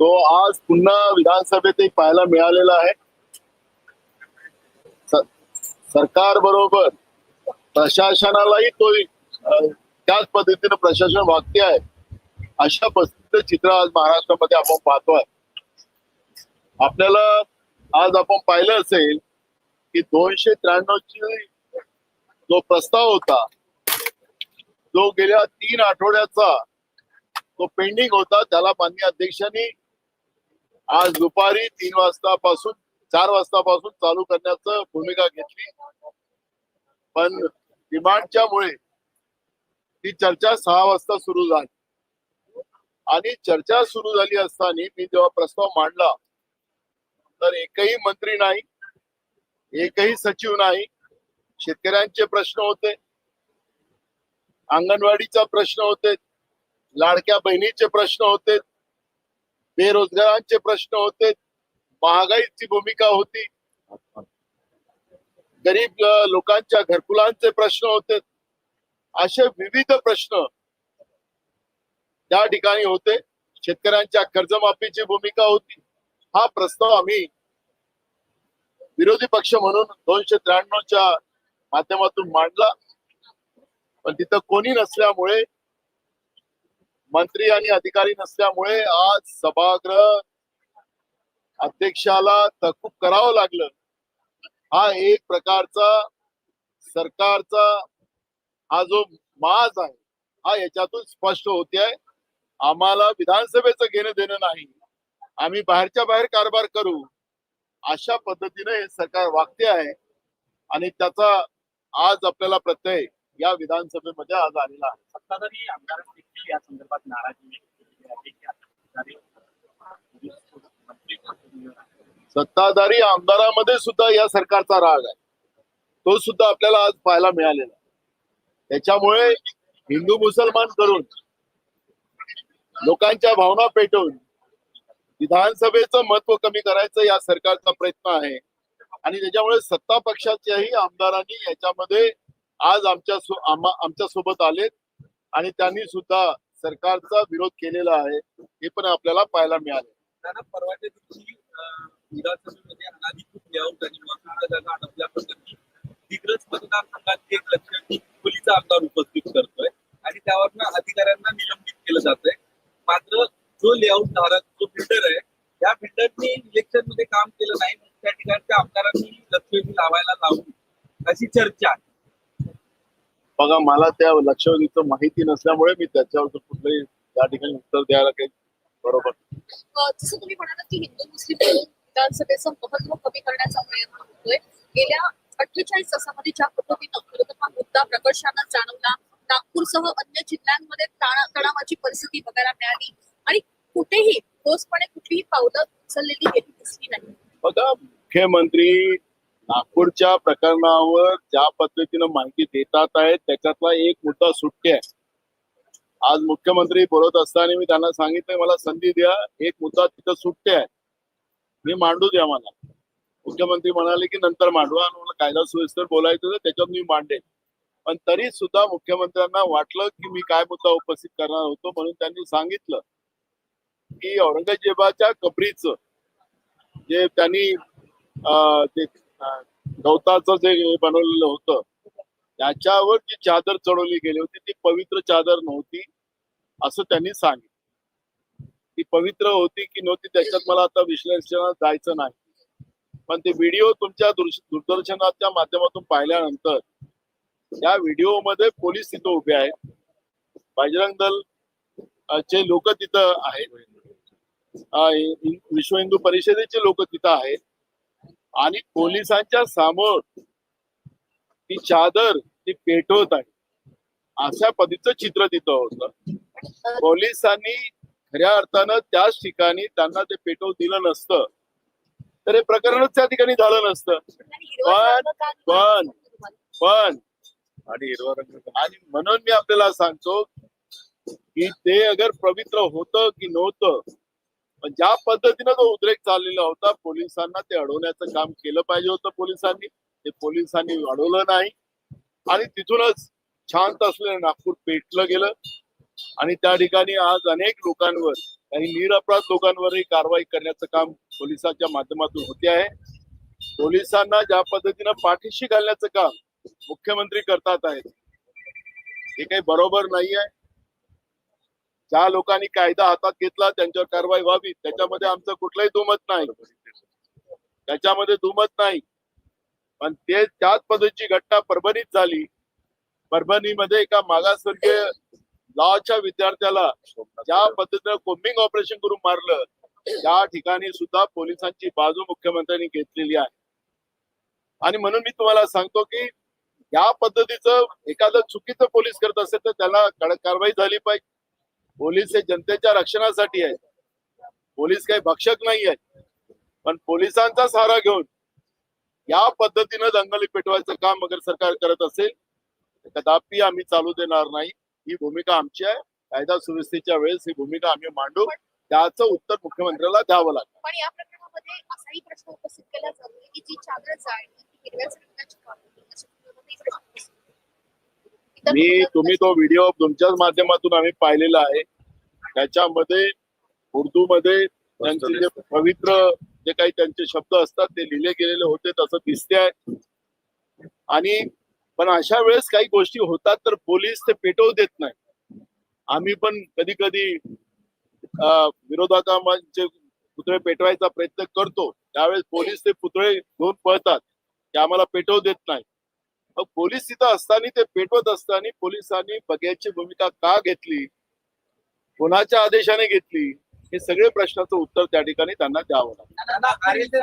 तो आज पुन्हा विधानसभेत एक पाहायला मिळालेला आहे. सरकार बरोबर प्रशासनालाही तो त्याच पद्धतीने प्रशासन वागते आहे. अशा पद्धतीचं चित्र आज महाराष्ट्रामध्ये आपण पाहतोय आपल्याला आज आपण पाहिलं असेल की दोनशे त्र्याण्णव ची जो प्रस्ताव होता जो गेल्या तीन आठवड्याचा तो पेंडिंग होता त्याला मान्य अध्यक्षांनी आज दुपारी तीन वाजतापासून चार वाजतापासून चालू करण्याचं भूमिका घेतली. पण डिमांडच्या मुळे ती चर्चा सहा वाजता सुरू झाली. आणि चर्चा सुरू झाली असताना मी जेव्हा प्रस्ताव मांडला तर एकही मंत्री नाही एकही सचिव नाही शेतकऱ्यांचे प्रश्न होते अंगणवाडीचा प्रश्न होते लाडक्या बहिणीचे प्रश्न होते बेरोजगारांचे प्रश्न होते. महागाईची भूमिका होती. गरीब लोकांच्या घरकुलांचे प्रश्न होते. असे विविध प्रश्न त्या ठिकाणी होते. शेतकऱ्यांच्या कर्जमाफीची भूमिका होती. हा प्रस्ताव आम्ही विरोधी पक्ष म्हणून दोनशे त्र्याण्णवच्या माध्यमातून मांडला. पण तिथं कोणी नसल्यामुळे मंत्री आणि अधिकारी नसल्यामुळे आज सभागृह अध्यक्षाला तहकूब करावं लागलं. हा एक प्रकारचा सरकारचा हा जो माज आहे हा याच्यातून स्पष्ट होते आहे आम्हाला विधानसभेचं घेणं देणं नाही. आम्ही बाहेरच्या बाहेर कारभार करू. अशा पद्धतीने हे सरकार वागते आहे आणि त्याचा आज आपल्याला प्रत्यय या विधानसभेमध्ये आज आलेला आहे. सत्ताधारी आमदारांनी देखील या संदर्भात नाराजी सत्ताधारी आमदारामध्ये सुद्धा या सरकारचा राग आहे. तो सुद्धा आपल्याला आज पाहायला मिळालेला. त्याच्यामुळे हिंदू मुसलमान करून लोकांच्या भावना पेटवून विधानसभेचं महत्त्व कमी करायचं या सरकारचा प्रयत्न आहे. आणि त्याच्यामुळे सत्ता पक्षाच्याही आमदारांनी याच्यामध्ये आज आमच्या सो- आमच्यासोबत आलेत आणि त्यांनी सुद्धा सरकारचा विरोध केलेला आहे हे पण आपल्याला पाहायला मिळाले त्यांना परवाच्या दिवशी दिग्रज मतदारसंघात एक खोलीचा आमदार उपस्थित करतोय आणि त्यावरनं अधिकाऱ्यांना निलंबित केलं जातंय. मात्र जो लेआउट धारक जो बिल्डर आहे या बिल्डरनी इलेक्शनमध्ये काम केलं नाही त्या ठिकाणच्या आमदारांनी लक्ष लावायला लावली. अशी चर्चा बघा मला त्या लक्षवेधीचं माहिती नसल्यामुळे मी त्याच्यावर कुठलंही त्या ठिकाणी उत्तर द्यायला काही बरोबर जसं तुम्ही म्हणालात की हिंदू मुस्लिम विधानसभेचं महत्त्व कमी करण्याचा प्रयत्न होतोय. गेल्या अठ्ठेचाळीस तासामध्ये ज्या पद्धतीनं खरं तर हा मुद्दा प्रकर्षानं जाणवला नागपूरसह अन्य जिल्ह्यांमध्ये ताणा- तणावाची परिस्थिती बघायला मिळाली आणि कुठेही ठोसपणे कुठलीही पावलं उचललेली गेली दिसली नाही. बघा मुख्यमंत्री नागपूरच्या प्रकरणावर ज्या पद्धतीनं माहिती देतात आहेत त्याच्यातला एक मुद्दा सुटके आहे. आज मुख्यमंत्री बोलत असताना मी त्यांना सांगितलं मला संधी द्या एक मुद्दा तिथं सुटते आहे. मी मांडू द्या मला. मुख्यमंत्री म्हणाले की नंतर मांडवा आणि मला कायदा सुविस्तर बोलायचं त्याच्यात मी मांडेन. पण तरी सुद्धा मुख्यमंत्र्यांना वाटलं की मी काय मुद्दा उपस्थित करणार होतो म्हणून त्यांनी सांगितलं की औरंगजेबाच्या कबरीच जे त्यांनी गवताचं जे बनवलेलं होतं त्याच्यावर जी चादर चढवली गेली होती ती पवित्र चादर नव्हती असं त्यांनी सांगितलं. ती पवित्र होती की नव्हती त्याच्यात मला आता विश्लेषणात जायचं नाही. पण ते व्हिडिओ तुमच्या दूरदर्शनाच्या माध्यमातून पाहिल्यानंतर त्या व्हिडिओमध्ये पोलीस तिथं उभे आहेत. बजरंग दल चे लोक तिथं आहेत. विश्व हिंदू परिषदेचे लोक तिथं आहेत. आणि पोलिसांच्या समोर ती चादर ती पेटवत आहे. अशा पद्धतीचं चित्र तिथं होतं. पोलिसांनी खऱ्या अर्थानं त्याच ठिकाणी त्यांना ते पेटवू दिलं नसतं. तर हे प्रकरणच त्या ठिकाणी झालं नसतं. पण- रंग का नाही पण-? पण. आणि हिरवा रंग आणि म्हणून मी आपल्याला सांगतो की ते अगर पवित्र होतं की नव्हतं पण ज्या पद्धतीनं तो उद्रेक चाललेला होता पोलिसांना ते अडवण्याचं काम केलं पाहिजे होतं पोलिसांनी. ते पोलिसांनी अडवलं नाही. आणि तिथूनच शांत असलेलं नागपूर पेटलं गेलं. आणि त्या ठिकाणी आज अनेक लोकांवर काही निरपराध लोकांवरही कारवाई करण्याचं काम पोलिसांच्या माध्यमातून होते आहे. पोलिसांना ज्या पद्धतीनं पाठीशी घालण्याचं काम मुख्यमंत्री करतात आहेत हे काही बरोबर नाही आहे ज्या लोकांनी कायदा हातात घेतला त्यांच्यावर कारवाई व्हावी. त्याच्यामध्ये आमचं कुठलंही दुमत नाही. त्याच्यामध्ये दुमत नाही. पण ते त्याच पद्धतीची घटना परभणीत झाली. परभणीमध्ये एका मागासवर्गीय लॉच्या विद्यार्थ्याला ज्या पद्धतीनं कोम्बिंग ऑपरेशन करून मारलं त्या ठिकाणी सुद्धा पोलिसांची बाजू मुख्यमंत्र्यांनी घेतलेली आहे. आणि म्हणून मी तुम्हाला सांगतो की या पद्धतीचं एखादं चुकीचं पोलीस करत असेल तर त्याला कडक कारवाई झाली पाहिजे. पोलीस हे जनतेच्या रक्षणासाठी आहेत पोलीस काही भक्षक नाही आहेत पण पोलिसांचा सहारा घेऊन या पद्धतीनं दंगली पेटवायचं काम अगर सरकार करत असेल कदापि आम्ही चालू देणार नाही. ही भूमिका आमची आहे. कायदा सुव्यवस्थेच्या वेळेस ही भूमिका आम्ही मांडू. त्याचं उत्तर मुख्यमंत्र्याला द्यावं लागतं पण या प्रकरणामध्ये असाही प्रश्न उपस्थित केला जातोय की जी चादर जाळली मी तुम्ही तो व्हिडिओ तुमच्याच माध्यमातून आम्ही पाहिलेला आहे. त्याच्यामध्ये उर्दू मध्ये त्यांचे जे पवित्र जे काही त्यांचे शब्द असतात ते लिहिले गेलेले होते तसं दिसते आहे आणि पण अशा वेळेस काही गोष्टी होतात तर पोलीस ते पेटवू देत नाही आम्ही पण कधी कधी विरोधकांचे पुतळे पेटवायचा प्रयत्न करतो. त्यावेळेस पोलीस ते पुतळे घेऊन पळतात ते आम्हाला पेटवू देत नाही मग पोलीस तिथं असताना ते पेटवत असताना पोलिसांनी बघ्याची भूमिका का घेतली? कोणाच्या आदेशाने घेतली हे सगळे प्रश्नाचं उत्तर त्या ठिकाणी त्यांना द्यावं लागेल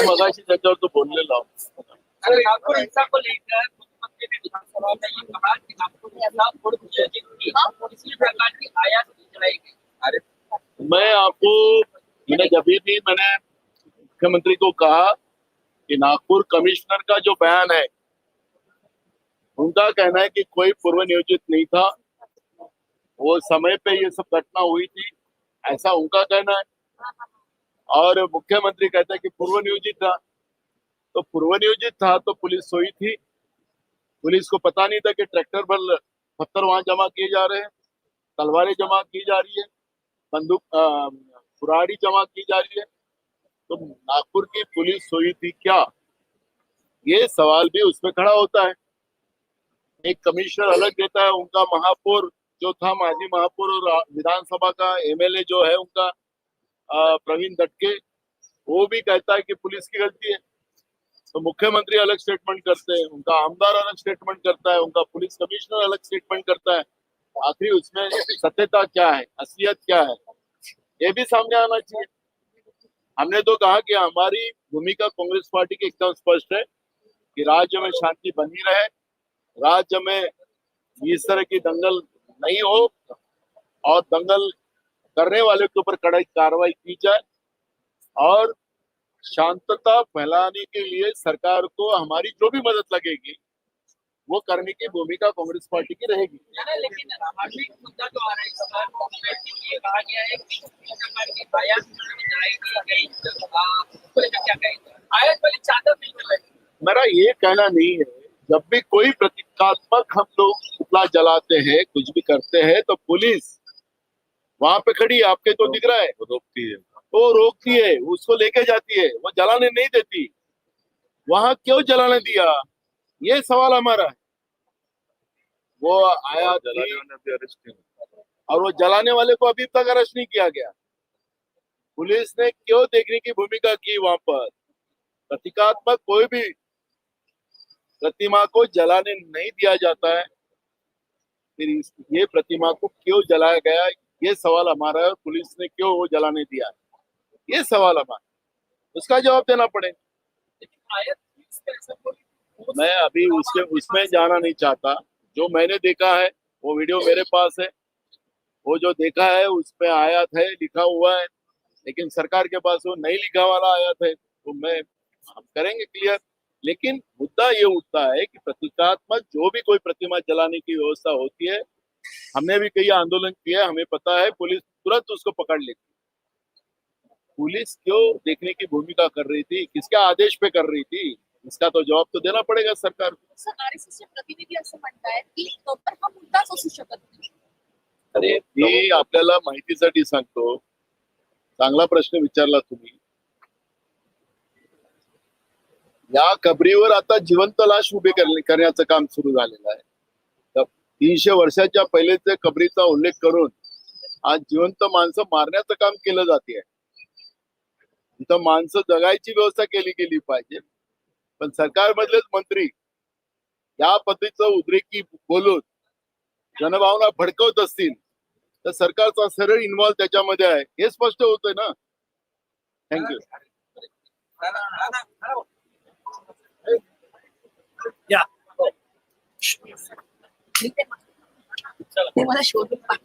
मगाशी त्याच्यावर तो बोललेला मैं आपको मैंने जब भी मैंने मुख्यमंत्री को कहा कि नागपुर कमिश्नर का जो बयान है उनका कहना है कि कोई पूर्व नियोजित नहीं था। वो समय पे ये सब घटना हुई थी, ऐसा उनका कहना है। और मुख्यमंत्री कहते हैं कि पूर्व नियोजित था। तो पूर्व नियोजित था तो पुलिस सोई थी। पुलिस को पता नहीं था कि ट्रैक्टर पर पत्थर वहाँ जमा किए जा रहे हैं, तलवारें जमा की जा रही है, बंदूक कुराड़ी जमा की जा रही है। तो नागपुर की पुलिस सोई थी क्या? ये सवाल भी उसमें खड़ा होता है। एक कमिश्नर अलग देता है उनका महापौर, जो था माजी महापौर और विधानसभा का एमएलए जो है उनका प्रवीण दटके, वो भी कहता है कि पुलिस की गलती है। तो मुख्यमंत्री अलग स्टेटमेंट करते हैं, उनका आमदार अलग स्टेटमेंट करता है, उनका पुलिस कमिश्नर अलग स्टेटमेंट करता है। आखिर उसमें सत्यता क्या है असलियत क्या है, ये भी सामने आना चाहिए। हमने तो कहा कि हमारी भूमिका कांग्रेस पार्टी की एकदम स्पष्ट है कि राज्य में शांति बनी रहे राज्य में इस तरह की दंगल नहीं हो और दंगल करने वाले के ऊपर कड़ाई कार्रवाई की जाए और शांतता फैलाने के लिए सरकार को हमारी जो भी मदद लगेगी वो करने की भूमिका कांग्रेस पार्टी की रहेगी। लेकिन मुद्दा जो आ रहा है इस बार कांग्रेस के लिए कहा गया है कि की आयात क्या आयात वाली चादर नहीं मेरा ये कहना नहीं है जब भी कोई प्रतीकात्मक हम लोग पुतला जलाते हैं कुछ भी करते हैं तो पुलिस वहाँ पे खड़ी है। आपके तो दिख रहा है। रोकती है। वो रोकती है उसको लेके जाती है। वो जलाने नहीं देती। वहाँ क्यों जलाने दिया? ये सवाल हमारा है। वो आया और वो जलाने वाले को अभी तक अरेस्ट नहीं किया गया। पुलिस ने क्यों देखने की भूमिका की वहाँ पर? प्रतीकात्मक कोई भी प्रतिमा को जलाने नहीं दिया जाता है। फिर ये प्रतिमा को क्यों जलाया गया? ये सवाल हमारा है पुलिस ने क्यों वो जलाने दिया? ये सवाल हमारा उसका जवाब देना पड़ेगा मैं अभी उसके, उसमें जाना नहीं चाहता। जो मैंने देखा है, वो वीडियो मेरे पास है। वो जो देखा है उसमें आयात है, लिखा हुआ है। लेकिन सरकार के पास वो नहीं लिखा वाला आयात है तो मैं, हम करेंगे क्लियर लेकिन मुद्दा ये उठता है कि प्रतीकात्मक जो भी कोई प्रतिमा जलाने की व्यवस्था होती है हमने भी कई आंदोलन किया हमें पता है पुलिस तुरंत उसको पकड़ लेती पुलिस क्यों देखने की भूमिका कर रही थी? किसके आदेश पे कर रही थी? इसका तो जवाब तो देना पड़ेगा सरकार नाही। अरे मी आपल्याला माहितीसाठी सांगतो चांगला प्रश्न विचारला तुम्ही. या कबरीवर आता जिवंत लाश उभे करण्याचं काम सुरू झालेलं आहे तर तीनशे वर्षाच्या पहिलेच्या कबरीचा उल्लेख करून आज जिवंत माणसं मारण्याचं काम केलं जाते इथं माणसं जगायची व्यवस्था केली गेली पाहिजे पण सरकारमधलेच मंत्री या पद्धतीचं उद्रेकी बोलून जनभावना भडकवत असतील तर सरकारचा सरळ इन्व्हॉल्व त्याच्यामध्ये आहे हे स्पष्ट होतंय ना थँक्यू ते मला शोधून पाठवा.